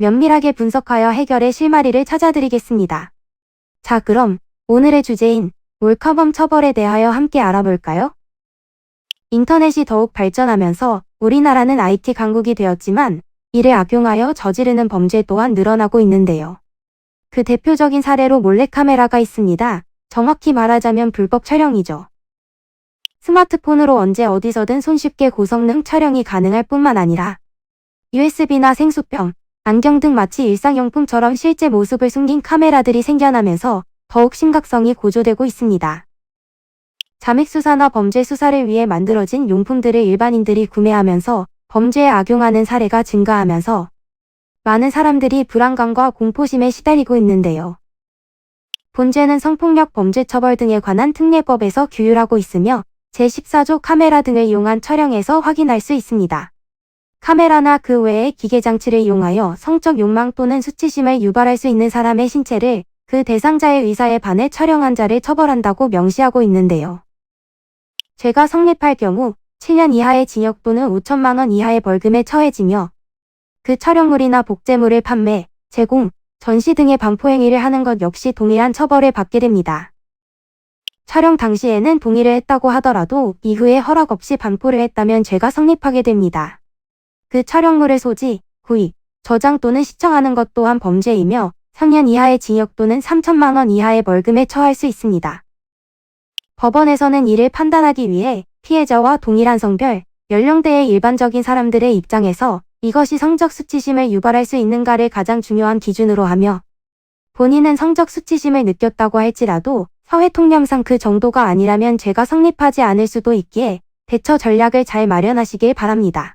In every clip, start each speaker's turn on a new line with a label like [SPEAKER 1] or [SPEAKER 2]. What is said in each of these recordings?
[SPEAKER 1] 면밀하게 분석하여 해결의 실마리를 찾아드리겠습니다. 자, 그럼 오늘의 주제인 몰카범 처벌에 대하여 함께 알아볼까요? 인터넷이 더욱 발전하면서 우리나라는 IT 강국이 되었지만 이를 악용하여 저지르는 범죄 또한 늘어나고 있는데요. 그 대표적인 사례로 몰래카메라가 있습니다. 정확히 말하자면 불법 촬영이죠. 스마트폰으로 언제 어디서든 손쉽게 고성능 촬영이 가능할 뿐만 아니라 USB나 생수병, 안경 등 마치 일상용품처럼 실제 모습을 숨긴 카메라들이 생겨나면서 더욱 심각성이 고조되고 있습니다. 잠익수사나 범죄 수사를 위해 만들어진 용품들을 일반인들이 구매하면서 범죄에 악용하는 사례가 증가하면서 많은 사람들이 불안감과 공포심에 시달리고 있는데요. 본죄는 성폭력 범죄 처벌 등에 관한 특례법에서 규율하고 있으며 제14조 카메라 등을 이용한 촬영에서 확인할 수 있습니다. 카메라나 그 외의 기계 장치를 이용하여 성적 욕망 또는 수치심을 유발할 수 있는 사람의 신체를 그 대상자의 의사에 반해 촬영한 자를 처벌한다고 명시하고 있는데요. 죄가 성립할 경우 7년 이하의 징역 또는 5천만 원 이하의 벌금에 처해지며 그 촬영물이나 복제물을 판매, 제공, 전시 등의 반포행위를 하는 것 역시 동일한 처벌을 받게 됩니다. 촬영 당시에는 동의를 했다고 하더라도 이후에 허락 없이 반포를 했다면 죄가 성립하게 됩니다. 그 촬영물을 소지, 구입, 저장 또는 시청하는 것 또한 범죄이며 3년 이하의 징역 또는 3천만 원 이하의 벌금에 처할 수 있습니다. 법원에서는 이를 판단하기 위해 피해자와 동일한 성별, 연령대의 일반적인 사람들의 입장에서 이것이 성적 수치심을 유발할 수 있는가를 가장 중요한 기준으로 하며 본인은 성적 수치심을 느꼈다고 할지라도 사회 통념상 그 정도가 아니라면 죄가 성립하지 않을 수도 있기에 대처 전략을 잘 마련하시길 바랍니다.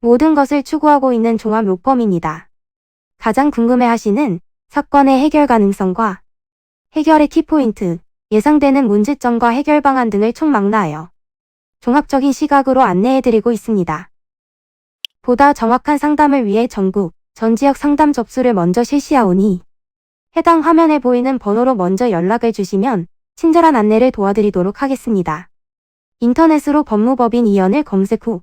[SPEAKER 1] 모든 것을 추구하고 있는 종합 로펌입니다. 가장 궁금해하시는 사건의 해결 가능성과 해결의 키포인트, 예상되는 문제점과 해결 방안 등을 총망라하여 종합적인 시각으로 안내해드리고 있습니다. 보다 정확한 상담을 위해 전국, 전 지역 상담 접수를 먼저 실시하오니 해당 화면에 보이는 번호로 먼저 연락을 주시면 친절한 안내를 도와드리도록 하겠습니다. 인터넷으로 법무법인 이연을 검색 후